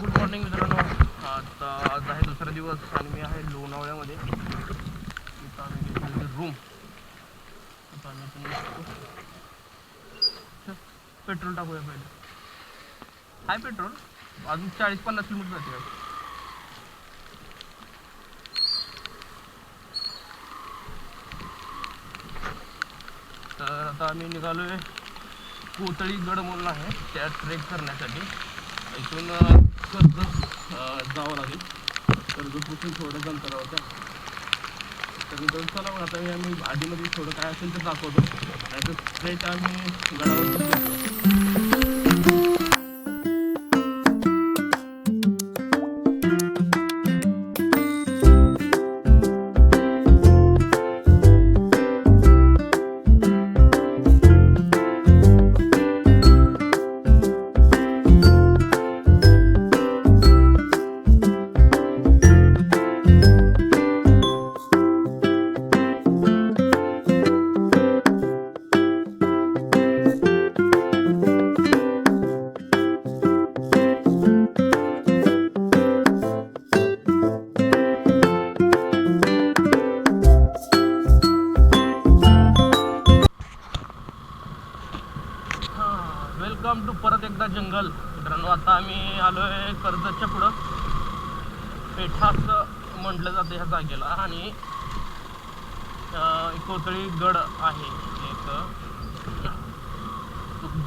Good morning मित्रांनो. आता आज आहे दुसरा दिवस आणि मी आहे लोणावळ्यामध्ये. इथं आम्ही घेतलेली रूम आम्ही पेट्रोल टाकूया पहिले. आहे पेट्रोल अजून चाळीस पन्नास किलोमीटर जाते तर आता आम्ही निघालोय कोतळी गड म्हणून आहे. त्या ट्रेक करण्यासाठी. इथून अं, कर्जत अं, जावं लागेल कर्जतपासून थोडंच अंतरावर आहे. तर मित्रांनो चला मग आता हे आम्ही आधीमध्ये थोडं काय असेल तर दाखवतो नाही तर स्ट्रेट आम्ही गडावर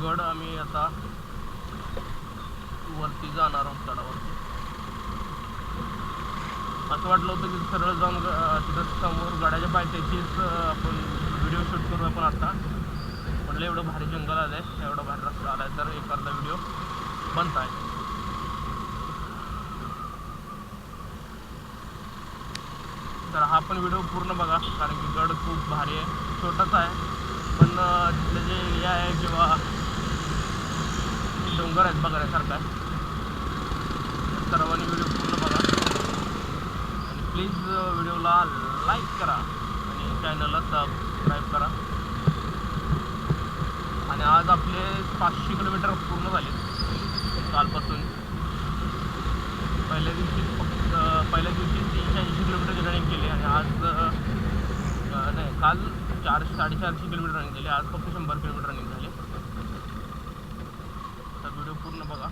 गड आम्ही आता वरती जाणार आहोत गडावरती असं वाटलं होतं की सरळ जाऊन तिथं समोर गडाच्या पायथ्याचीच आपण व्हिडिओ शूट करू आपण आता. म्हटलं एवढं भारी जंगल आलंय एवढा भारी रस्ता आलाय तर एखादा व्हिडिओ बनताय तर हा पण व्हिडिओ पूर्ण बघा कारण की गड खूप भारी आहे. छोटाच आहे पण तिथलं जे हे आहे किंवा डोंगर आहेत बघण्यासारखा. आहे सर्वांनी व्हिडिओ पूर्ण बघा. आणि प्लीज व्हिडिओला लाईक करा आणि चॅनलला सबस्क्राईब करा. आणि आज आपले पाचशे किलोमीटर पूर्ण झाले. कालपासून. पहिल्या दिवशी फक्त पहिल्या दिवशी तीनशे ऐंशी किलोमीटरची रनिंग केली आणि आज नाही काल चार साडेचारशे किलोमीटर रनिंग केली. आज फक्त शंभर किलोमीटर रनिंग झाले. पूर्ण बघा.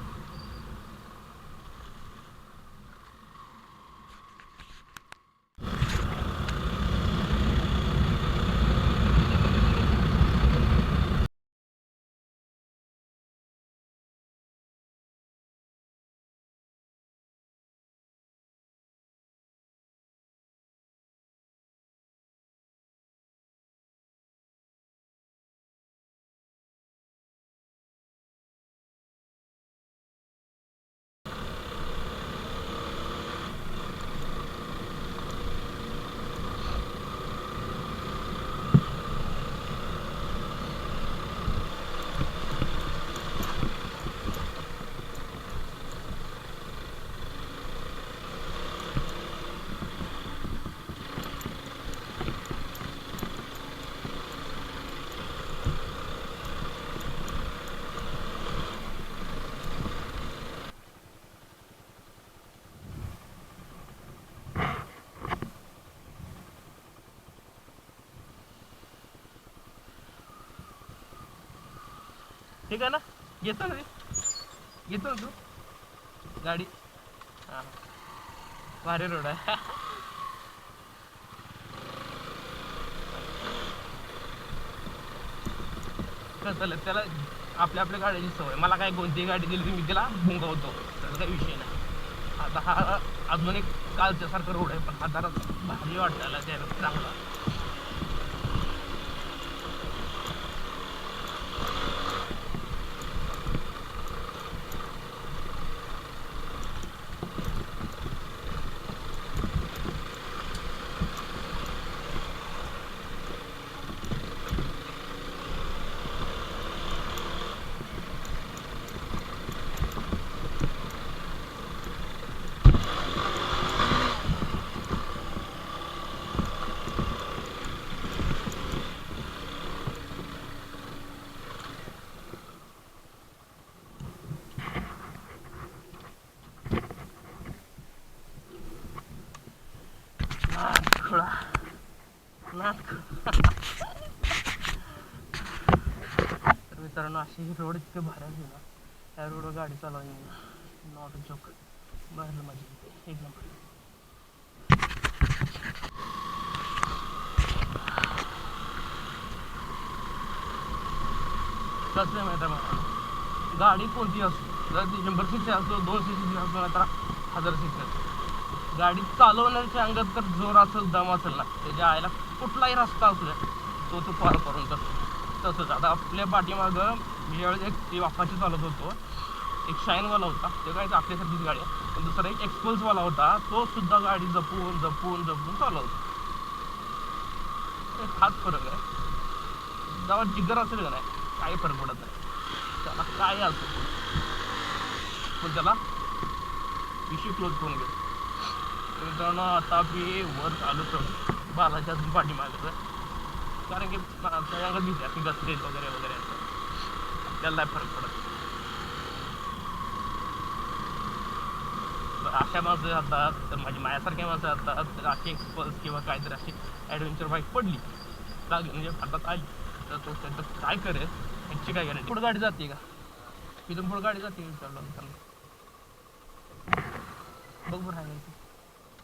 ठीक आहे ना? घेतो ना रे. घेतो ना तू? गाडी. हां. भारी रोड आहे. कसं त्याला आपल्या आपल्या गाडीची सवय. मला काय कोणतीही गाडी दिली की मी तिला भुंगवतो. त्याचा काही विषय नाही. आता हा अजून एक कालच्यासारखा रोड आहे पण हा जरा भारी वाटायला त्याला चांगला. खुळा नाद खुळा. तर मित्रांनो अशी ही रोड इतके भारी ना. त्या रोडवर गाडी चालवायची नॉट जोक भरलं माझी एक नंबर. कसं माहिती आहे मला गाडी कोणती असो जर ती शंभर सीसी असो दोन सीसी असो नाही तर हजार सीसी असो. गाडी चालवण्याच्या अंगात तर जोर असेल दम असेल ना. त्याच्या आईला कुठलाही रस्ता असू द्या तो तो पार करून जातो तसंच आता आपल्या पाठीमागं मी ज्यावेळेस एक ती चालवत होतो. एक शाईनवाला होता. ते काय आपल्यासाठीच गाडी आहे. पण दुसरा एक एक्सपल्सवाला होता. तो सुद्धा गाडी जपून जपून जपून चालवतो. हाच फरक आहे जेव्हा जिगर असेल का नाही? काही फरक पडत नाही. त्याला काय असतो पण त्याला विषय क्लोज करून घेतो मित्रांनो आता मी वर चालू करतो बालाच्या अजून पाठीमागचं कारण की माझ्या अंगात दिसते वगैरे वगैरे असं आपल्याला फरक पडत. अशा माणसं जातात तर माझी मायासारख्या माणसं जातात तर अशी एक्सपल्स किंवा काहीतरी अशी ॲडव्हेंचर बाईक पडली लागली म्हणजे हातात आली तर तो त्यांचं काय करेल ह्याची काय गॅरंटी पुढं गाडी जाते का? इथून पुढं गाडी जाते विचारलं बघ बरं आहे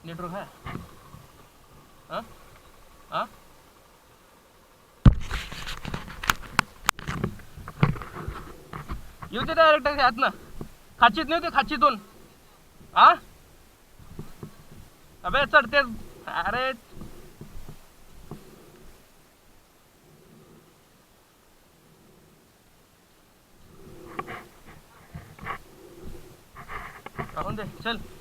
नेटवर्क है? आ? येऊ दे डायरेक्ट आतनं. खाचीत नाही होते खाचीतून. आ अबे चढते. अरे. राहून दे चल.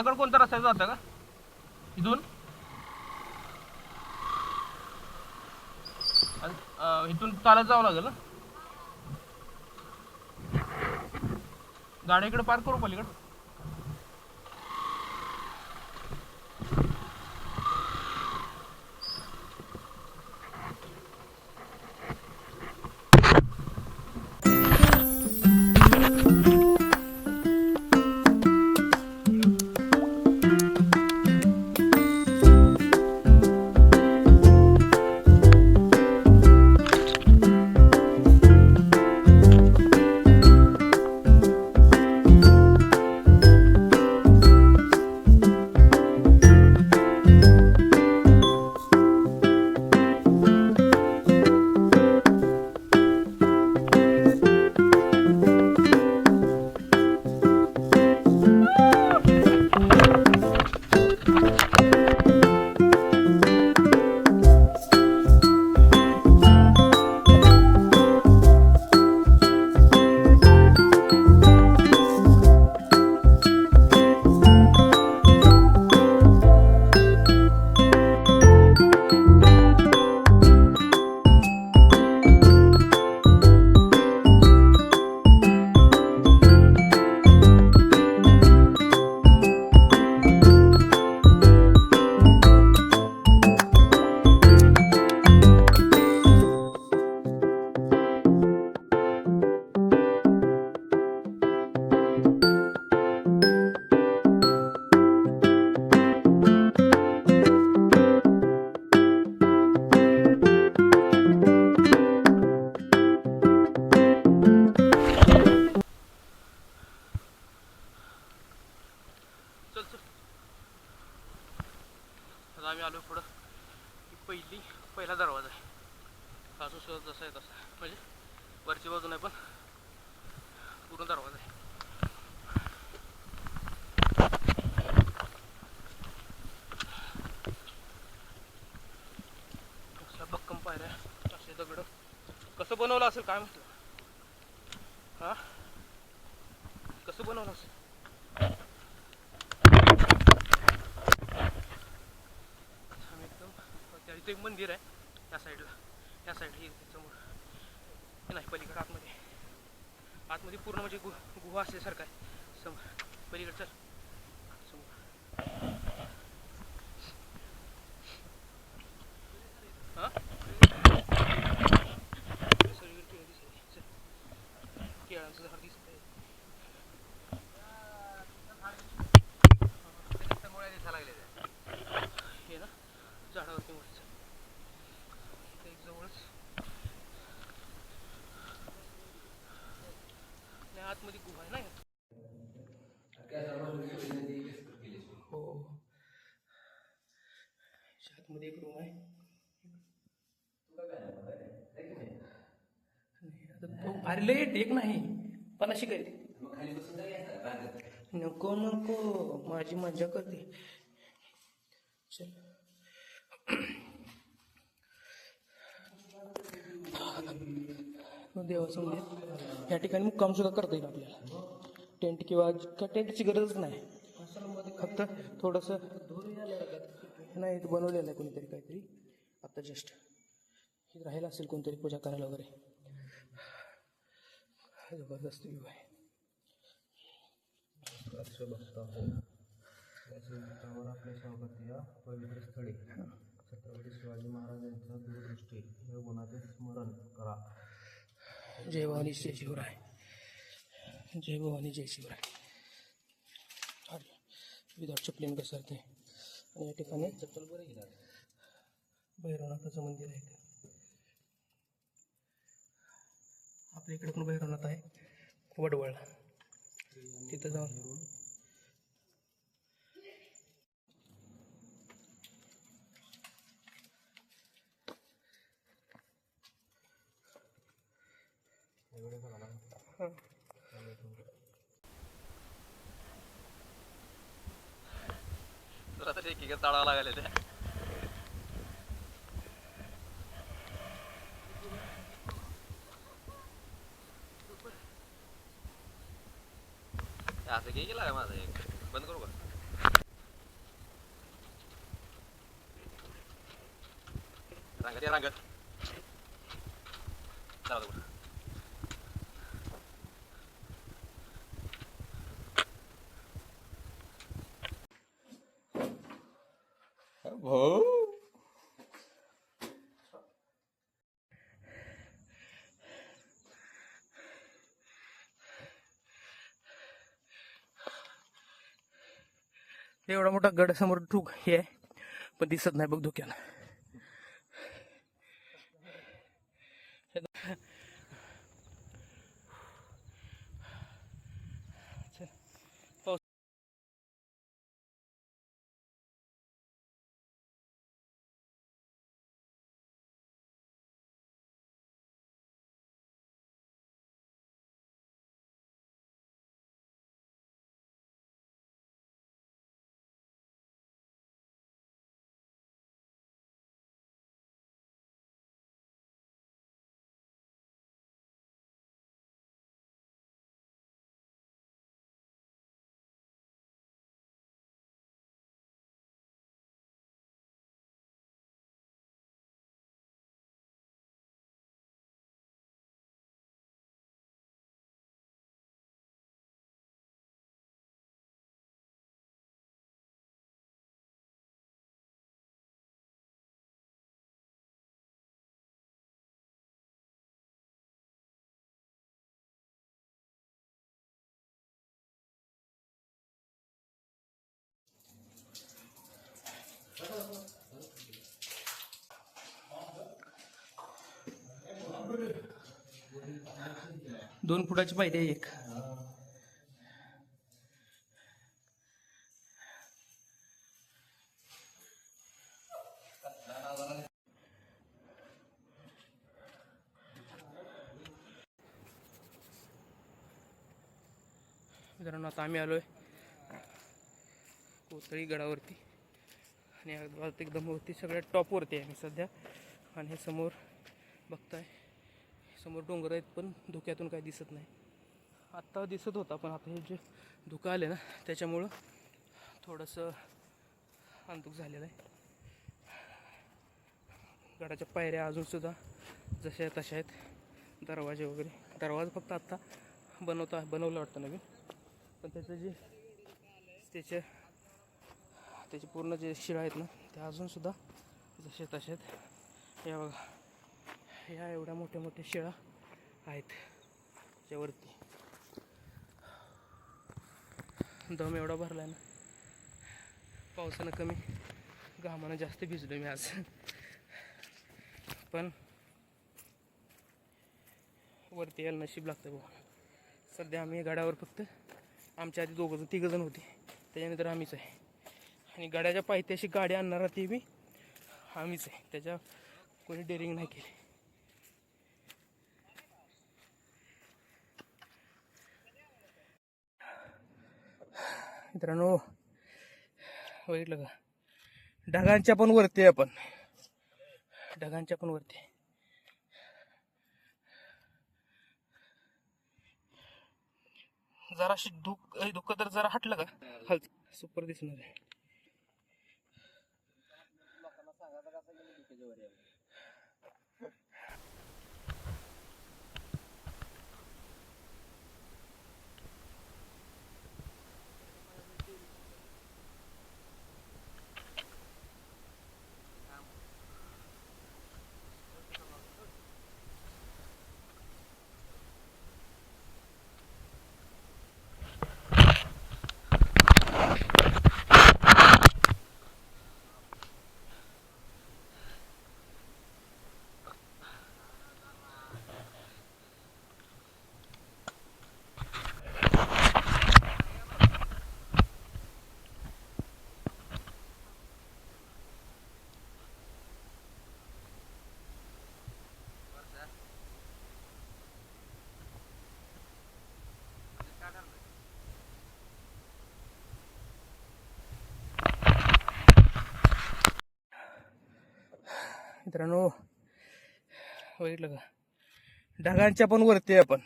गडाकड कोणता रस्ता जातं का? इथून? इथून चालत जावं लागेल ना? इकडे पार्क करू पलीकडे. असा आहे तसा. म्हणजे वरची बाजू नाही पण पूर्ण दरवाजा आहे. भक्कम दगड. कसं बनवलं असेल काय म्हटलं हा? कसं बनवलं असेल? एकदम. इथे एक मंदिर आहे त्या साईडला. या साईडला समोर नाही पलीकडं आतमध्ये. आतमध्ये पूर्ण म्हणजे गु गुहा असल्यासारखं आहे. समोर पलीकडं चल समोर हा सगळीकडे केळं दिसते चल केळांचं झाड दिसत आहे हे ना झाडावरती मोठं इथे एक जवळच आणि आतमध्ये गुहा आहे ना हो याच्या आतमध्ये एक रूम आहे नाही, आता तो अरे लेट एक नाही पन्नाशी काय काही नको नको माझी मजा करते. चल. देवाचं मंदिर. या ठिकाणी मुक्काम सुद्धा करता येईल आपल्याला. टेंट किंवा का टेंटची गरजच नाही. फक्त थोडंसं नाही बनवलेलं आहे कोणीतरी काहीतरी. आता जस्ट इथं राहिलं असेल कोणतरी पूजा करायला वगैरे. जबरदस्त व्ह्यू आहे. यावर आपल्या स्वागत या पवित्र स्थळी. छत्रपती शिवाजी महाराजांचं दूरदृष्टी या गुणाचे स्मरण करा. जय भवानी जय शिवराय. जय भवानी जय शिवराय. विदाउट चपलीन घसरते. आणि या ठिकाणी चप्पल बरं भैरवनाथाचं मंदिर आहे इथे. आपल्या इकडे पण भैरवनाथ आहे? वडवळ. तिथं जाऊन. तर जरा तर एकीकडे चाळावं लागले त्या असं काही केलं माझं एक. बंद करू का? रांगत या रांगत चला एवढा मोठा गड समोर ठूक हे आहे. पण दिसत नाही बघ धुक्याला दोन फुटाची पाहिजे एक. मित्रांनो आता आम्ही आलोय कोथळी गडावरती. आणि एकदम वरती सगळ्यात टॉपवरती आहे मी सध्या. आणि हे समोर बघताय. समोर डोंगर आहेत पण धुक्यातून काही दिसत नाही. आत्ता दिसत होता पण आता हे जे धुकं आले ना त्याच्यामुळं थोडंसं अंतुक झालेलं आहे. गडाच्या पायऱ्या अजूनसुद्धा जशा आहेत तशा आहेत. दरवाजे वगैरे. दरवाजा फक्त आत्ता बनवता बनवलं वाटतं नवीन. पण त्याचं जे त्याचे त्याचे पूर्ण जे शिळा आहेत ना त्या अजूनसुद्धा जसे तसे आहेत या बघा. ह्या एवढ्या मोठ्या मोठ्या शिळा आहेत. त्याच्यावरती दम एवढा भरला ना. पावसानं कमी. घामानं जास्त भिजलो मी आज. पण वरती यायला नशीब लागतं बघा सध्या आम्ही गाड्यावर फक्त आमच्या आधी दोघं तिघं जण होते. त्याच्यानंतर आम्हीच आहे. आणि गाड्याच्या पायथ्याशी गाडी आणणार ती बी आम्हीच आहे. त्याच्या कोणी डेअरिंग नाही केली. मित्रांनो बघितलं का? ढगांच्या पण वरती आपण. ढगांच्या पण वरती. जराशी धुक अय, धुकं तर जरा हटलं का? हल सुपर दिसणार आहे. मित्रांनो बघितलं का? ढगांच्या पण वरती आहे आपण.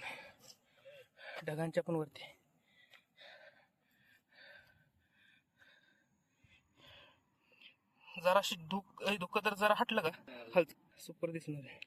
ढगांच्या पण वरती जराशी धुक धुकं तर जरा हटलं का? हल सुपर दिसणार आहे.